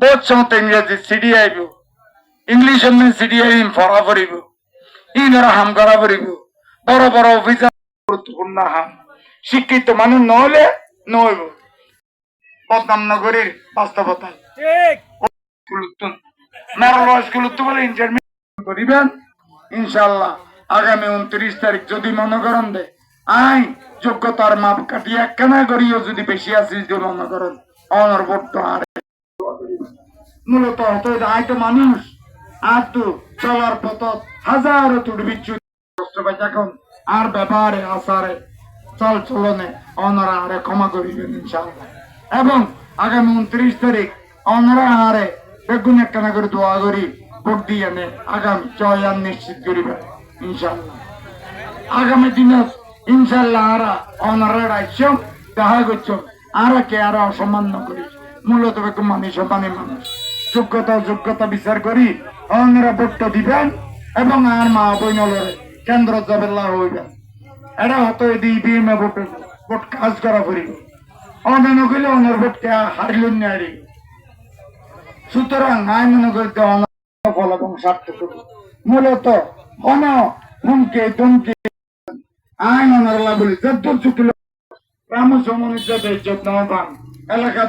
বহুত সময় ইংরেজি সিডি আইব ইংলিশ সিডি আইম ফরা পড়িব ইনরা হাম করা পড়িব বড় বড় অফিসার গুরুত্বপূর্ণ হাম শিক্ষিত মানুষ নহলে নহইব বদনাম নগরীর বাস্তবতা করিবেন ইনশাল্লাহ আগামী উনত্রিশ তারিখ যদি মনে করেন দে আই যোগ্যতার মাপ কাটিয়ে একখানা করিও যদি বেশি আছে যদি মনে করেন অনর ভোট আর মূলত হতো আই তো মানুষ আর তো চলার পথ হাজারো তুড় বিচ্ছু কষ্ট পাই এখন আর ব্যাপারে আসারে চল চলনে অনরা আরে ক্ষমা করিবেন ইনশাল্লাহ এবং আগামী উনত্রিশ তারিখ অনরা আরে বেগুন একখানা করে দোয়া করি, ভোট দিয়ে নে। আগামী চয়ান নিশ্চিত করিবে ইনশাল্লাহ আগামী দিনে ইনশাল্লাহ আরা অনারা রাজ্যম দেখা করছ আরা কে আরা অসম্মান করি মূলত মানুষ মানে মানুষ। যোগ্যতা যোগ্যতা বিচার করি অনরা ভোটটা দিবেন এবং আর মা বইনলরে কেন্দ্র জবেল্লা হইবেন। এটা হতো এদি ইভিএম এ ভোট কাজ করা করিব অনেন কইলে অনের ভোট কে হারিলেন না সুতরাং আই মনে করি যে অনার ফল এবং সার্থক মূলত অন হুমকে তুমকে আইন অনারলা বলি যত চুকিল, রাম সমনিত ইজ্জত নাম পান এলাকা